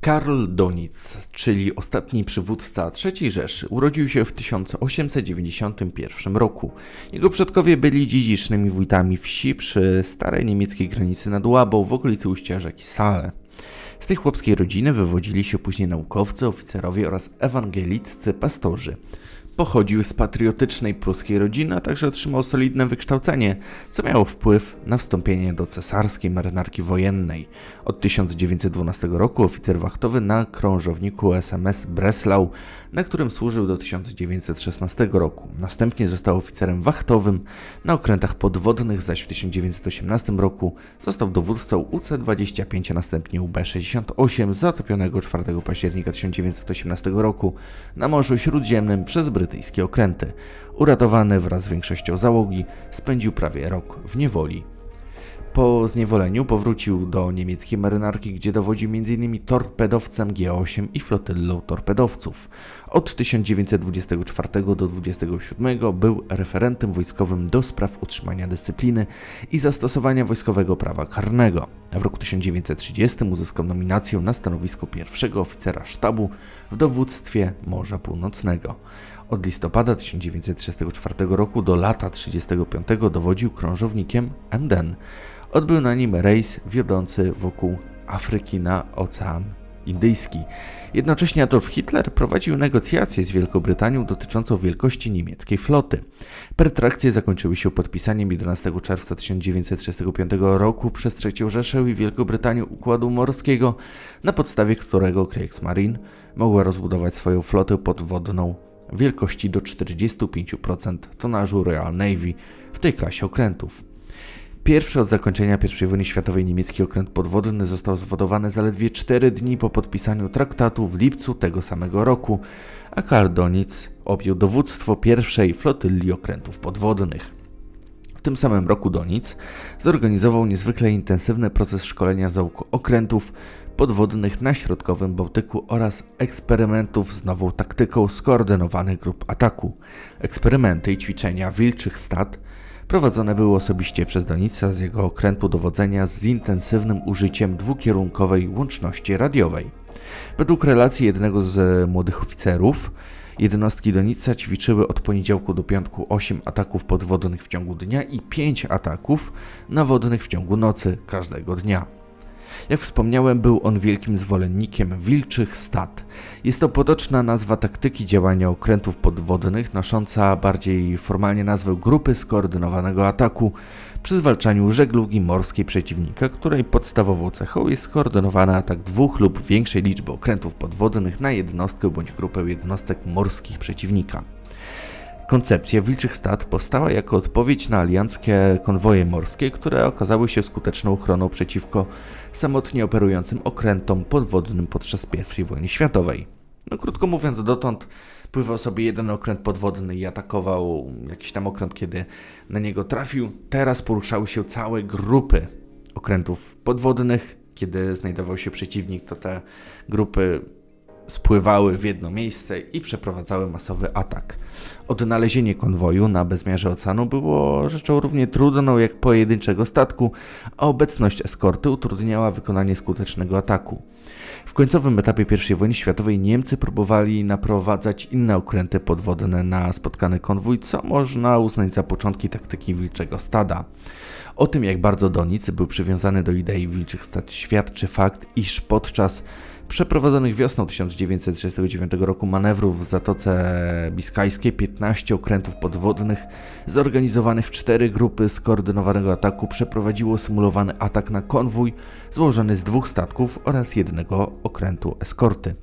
Karl Donic, czyli ostatni przywódca III Rzeszy, urodził się w 1891 roku. Jego przodkowie byli dziedzicznymi wójtami wsi przy starej niemieckiej granicy nad Łabą w okolicy ujścia rzeki Sale. Z tej chłopskiej rodziny wywodzili się później naukowcy, oficerowie oraz ewangeliccy pastorzy. Pochodził z patriotycznej pruskiej rodziny, a także otrzymał solidne wykształcenie, co miało wpływ na wstąpienie do cesarskiej marynarki wojennej. Od 1912 roku oficer wachtowy na krążowniku SMS Breslau, na którym służył do 1916 roku. Następnie został oficerem wachtowym na okrętach podwodnych, zaś w 1918 roku został dowódcą UC-25, a następnie UB-68 zatopionego 4 października 1918 roku na Morzu Śródziemnym przez Brytyjczyków brytyjskie okręty. Uratowany wraz z większością załogi, spędził prawie rok w niewoli. Po zniewoleniu powrócił do niemieckiej marynarki, gdzie dowodził m.in. torpedowcem G8 i flotyllą torpedowców. Od 1924 do 1927 był referentem wojskowym do spraw utrzymania dyscypliny i zastosowania wojskowego prawa karnego. W roku 1930 uzyskał nominację na stanowisko pierwszego oficera sztabu w dowództwie Morza Północnego. Od listopada 1934 roku do lata 1935 dowodził krążownikiem Emden. Odbył na nim rejs wiodący wokół Afryki na Ocean Indyjski. Jednocześnie Adolf Hitler prowadził negocjacje z Wielkobrytanią dotyczącą wielkości niemieckiej floty. Pertrakcje zakończyły się podpisaniem 11 czerwca 1935 roku przez III Rzeszę i Wielkobrytanię układu morskiego, na podstawie którego Kriegsmarine mogła rozbudować swoją flotę podwodną wielkości do 45% tonażu Royal Navy w tej klasie okrętów. Pierwszy od zakończenia I wojny światowej niemiecki okręt podwodny został zwodowany zaledwie 4 dni po podpisaniu traktatu w lipcu tego samego roku, a Karl Donitz objął dowództwo pierwszej flotylli okrętów podwodnych. W tym samym roku Donitz zorganizował niezwykle intensywny proces szkolenia załóg okrętów podwodnych na środkowym Bałtyku oraz eksperymentów z nową taktyką skoordynowanych grup ataku. Eksperymenty i ćwiczenia wilczych stad prowadzone były osobiście przez Donica z jego okrętu dowodzenia z intensywnym użyciem dwukierunkowej łączności radiowej. Według relacji jednego z młodych oficerów, jednostki Donica ćwiczyły od poniedziałku do piątku 8 ataków podwodnych w ciągu dnia i 5 ataków nawodnych w ciągu nocy każdego dnia. Jak wspomniałem, był on wielkim zwolennikiem wilczych stad. Jest to potoczna nazwa taktyki działania okrętów podwodnych, nosząca bardziej formalnie nazwę grupy skoordynowanego ataku przy zwalczaniu żeglugi morskiej przeciwnika, której podstawową cechą jest skoordynowany atak dwóch lub większej liczby okrętów podwodnych na jednostkę bądź grupę jednostek morskich przeciwnika. Koncepcja Wilczych Stad powstała jako odpowiedź na alianckie konwoje morskie, które okazały się skuteczną ochroną przeciwko samotnie operującym okrętom podwodnym podczas I wojny światowej. No krótko mówiąc, dotąd pływał sobie jeden okręt podwodny i atakował jakiś tam okręt, kiedy na niego trafił. Teraz poruszały się całe grupy okrętów podwodnych. Kiedy znajdował się przeciwnik, to te grupy spływały w jedno miejsce i przeprowadzały masowy atak. Odnalezienie konwoju na bezmiarze oceanu było rzeczą równie trudną jak pojedynczego statku, a obecność eskorty utrudniała wykonanie skutecznego ataku. W końcowym etapie I wojny światowej Niemcy próbowali naprowadzać inne okręty podwodne na spotkany konwój, co można uznać za początki taktyki wilczego stada. O tym, jak bardzo Donicy był przywiązany do idei wilczych stad, świadczy fakt, iż podczas przeprowadzonych wiosną 1939 roku manewrów w Zatoce Biskajskiej 15 okrętów podwodnych zorganizowanych w cztery grupy skoordynowanego ataku przeprowadziło symulowany atak na konwój złożony z dwóch statków oraz jednego okrętu eskorty.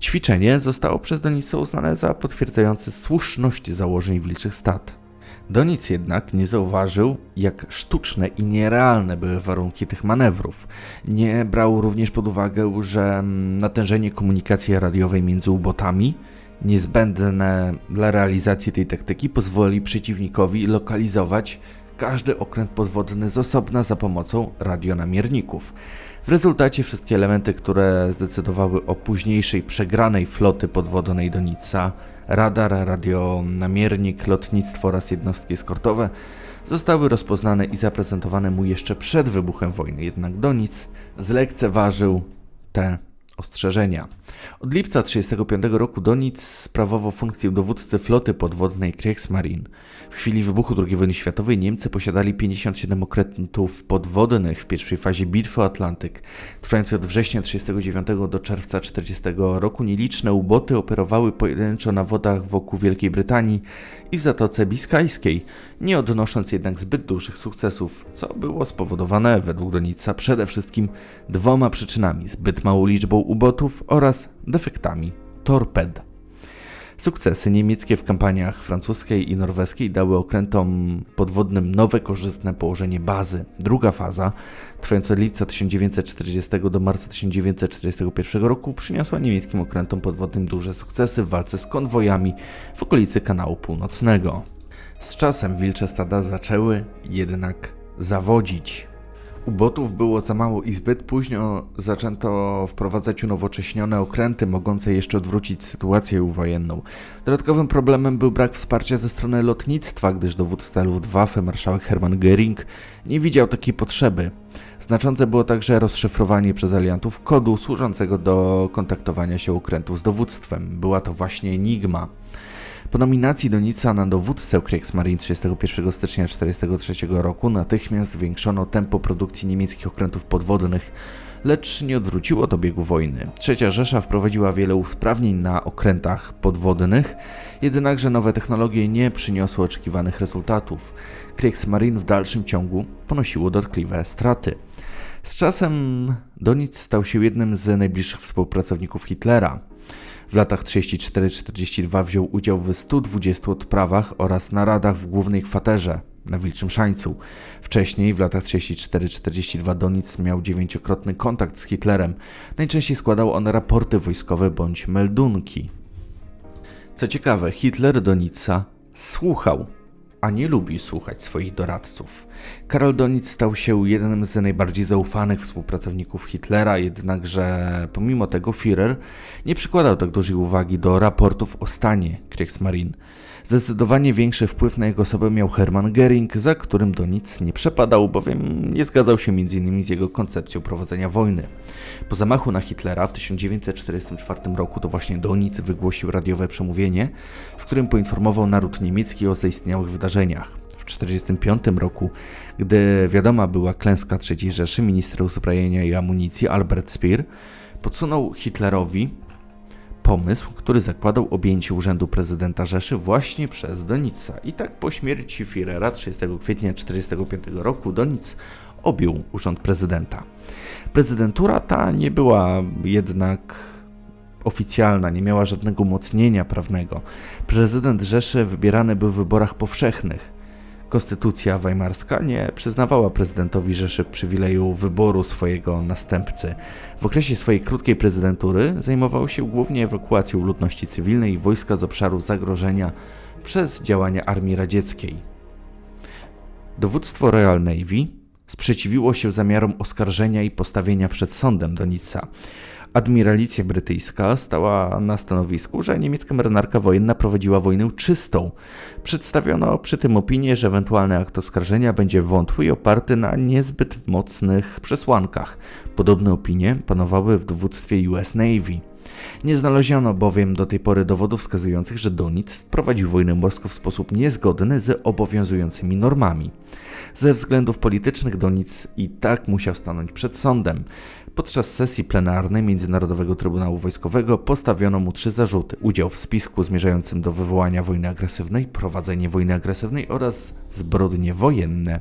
Ćwiczenie zostało przez Donicę uznane za potwierdzające słuszność założeń wilczych stad. Donic jednak nie zauważył, jak sztuczne i nierealne były warunki tych manewrów. Nie brał również pod uwagę, że natężenie komunikacji radiowej między ubotami, niezbędne dla realizacji tej taktyki, pozwoli przeciwnikowi lokalizować każdy okręt podwodny z osobna za pomocą radionamierników. W rezultacie wszystkie elementy, które zdecydowały o późniejszej przegranej floty podwodnej Donica, radar, radionamiernik, lotnictwo oraz jednostki eskortowe, zostały rozpoznane i zaprezentowane mu jeszcze przed wybuchem wojny. Jednak Donic zlekceważył te ostrzeżenia. Od lipca 1935 roku Donic sprawował funkcję dowódcy floty podwodnej Kriegsmarine. W chwili wybuchu II wojny światowej Niemcy posiadali 57 okrętów podwodnych w pierwszej fazie bitwy o Atlantyk. Trwającej od września 1939 do czerwca 1940 roku nieliczne uboty operowały pojedynczo na wodach wokół Wielkiej Brytanii i w Zatoce Biskajskiej, nie odnosząc jednak zbyt dużych sukcesów, co było spowodowane według Donica przede wszystkim dwoma przyczynami: zbyt małą liczbą ubotów oraz defektami torped. Sukcesy niemieckie w kampaniach francuskiej i norweskiej dały okrętom podwodnym nowe korzystne położenie bazy. Druga faza, trwająca od lipca 1940 do marca 1941 roku, przyniosła niemieckim okrętom podwodnym duże sukcesy w walce z konwojami w okolicy kanału północnego. Z czasem wilcze stada zaczęły jednak zawodzić. Ubotów było za mało i zbyt późno zaczęto wprowadzać unowocześnione okręty mogące jeszcze odwrócić sytuację uwojenną. Dodatkowym problemem był brak wsparcia ze strony lotnictwa, gdyż dowódca Luftwaffe marszałek Hermann Göring nie widział takiej potrzeby. Znaczące było także rozszyfrowanie przez aliantów kodu służącego do kontaktowania się okrętów z dowództwem. Była to właśnie Enigma. Po nominacji Donica na dowódcę Kriegsmarine 31 stycznia 1943 roku natychmiast zwiększono tempo produkcji niemieckich okrętów podwodnych, lecz nie odwróciło to biegu wojny. Trzecia Rzesza wprowadziła wiele usprawnień na okrętach podwodnych, jednakże nowe technologie nie przyniosły oczekiwanych rezultatów. Kriegsmarine w dalszym ciągu ponosiło dotkliwe straty. Z czasem Donic stał się jednym z najbliższych współpracowników Hitlera. W latach 34-42 wziął udział w 120 odprawach oraz naradach w głównej kwaterze na Wilczym Szańcu. Wcześniej, w latach 34-42, Donic miał dziewięciokrotny kontakt z Hitlerem. Najczęściej składał on raporty wojskowe bądź meldunki. Co ciekawe, Hitler Donica słuchał a nie lubi słuchać swoich doradców. Karol Donic stał się jednym z najbardziej zaufanych współpracowników Hitlera, jednakże pomimo tego Führer nie przykładał tak dużej uwagi do raportów o stanie Kriegsmarine. Zdecydowanie większy wpływ na jego osobę miał Hermann Göring, za którym Donic nie przepadał, bowiem nie zgadzał się m.in. z jego koncepcją prowadzenia wojny. Po zamachu na Hitlera w 1944 roku to właśnie Donic wygłosił radiowe przemówienie, w którym poinformował naród niemiecki o zaistniałych wydarzeniach. W 1945 roku, gdy wiadoma była klęska III Rzeszy, minister uzbrojenia i amunicji Albert Speer podsunął Hitlerowi pomysł, który zakładał objęcie urzędu prezydenta Rzeszy właśnie przez Donica. I tak po śmierci Führera 30 kwietnia 1945 roku Donic objął urząd prezydenta. Prezydentura ta nie była jednak oficjalna, nie miała żadnego umocnienia prawnego. Prezydent Rzeszy wybierany był w wyborach powszechnych. Konstytucja weimarska nie przyznawała prezydentowi Rzeszy przywileju wyboru swojego następcy. W okresie swojej krótkiej prezydentury zajmował się głównie ewakuacją ludności cywilnej i wojska z obszaru zagrożenia przez działania Armii Radzieckiej. Dowództwo Royal Navy sprzeciwiło się zamiarom oskarżenia i postawienia przed sądem Donica. Admiralicja brytyjska stała na stanowisku, że niemiecka marynarka wojenna prowadziła wojnę czystą. Przedstawiono przy tym opinię, że ewentualny akt oskarżenia będzie wątły i oparty na niezbyt mocnych przesłankach. Podobne opinie panowały w dowództwie US Navy. Nie znaleziono bowiem do tej pory dowodów wskazujących, że Donic prowadził wojnę morską w sposób niezgodny z obowiązującymi normami. Ze względów politycznych Donic i tak musiał stanąć przed sądem. Podczas sesji plenarnej Międzynarodowego Trybunału Wojskowego postawiono mu trzy zarzuty: udział w spisku zmierzającym do wywołania wojny agresywnej, prowadzenie wojny agresywnej oraz zbrodnie wojenne.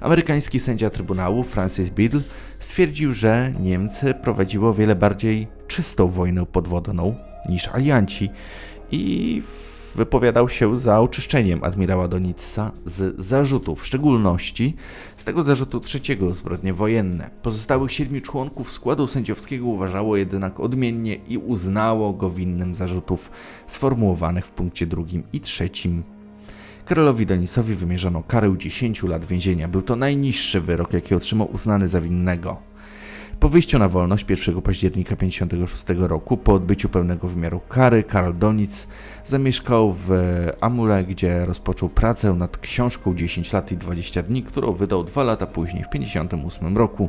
Amerykański sędzia Trybunału Francis Biddle stwierdził, że Niemcy prowadziło wiele bardziej czystą wojnę podwodną niż alianci i wypowiadał się za oczyszczeniem admirała Donica z zarzutów, w szczególności z tego zarzutu trzeciego zbrodnie wojenne. Pozostałych siedmiu członków składu sędziowskiego uważało jednak odmiennie i uznało go winnym zarzutów sformułowanych w punkcie drugim i trzecim. Karolowi Donicowi wymierzono karę 10 lat więzienia. Był to najniższy wyrok, jaki otrzymał uznany za winnego. Po wyjściu na wolność 1 października 1956 roku, po odbyciu pełnego wymiaru kary, Karol Donic zamieszkał w Amule, gdzie rozpoczął pracę nad książką 10 lat i 20 dni, którą wydał dwa lata później, w 1958 roku.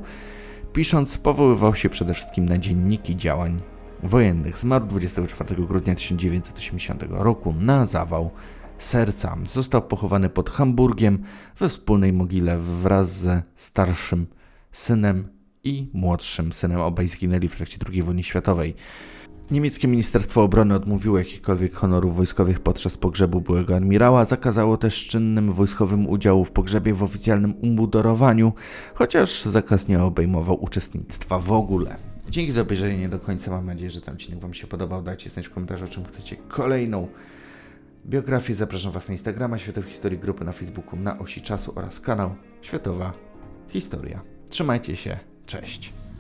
Pisząc, powoływał się przede wszystkim na dzienniki działań wojennych. Zmarł 24 grudnia 1980 roku na zawał serca. Został pochowany pod Hamburgiem we wspólnej mogile wraz ze starszym synem i młodszym synem. Obaj zginęli w trakcie II wojny światowej. Niemieckie Ministerstwo Obrony odmówiło jakichkolwiek honorów wojskowych podczas pogrzebu byłego admirała, zakazało też czynnym wojskowym udziału w pogrzebie w oficjalnym umundurowaniu, chociaż zakaz nie obejmował uczestnictwa w ogóle. Dzięki za obejrzenie do końca, mam nadzieję, że ten odcinek Wam się podobał. Dajcie znać w komentarzu, o czym chcecie kolejną biografię. Zapraszam Was na Instagrama Światowej Historii Grupy na Facebooku na Osi Czasu oraz kanał Światowa Historia. Trzymajcie się, cześć!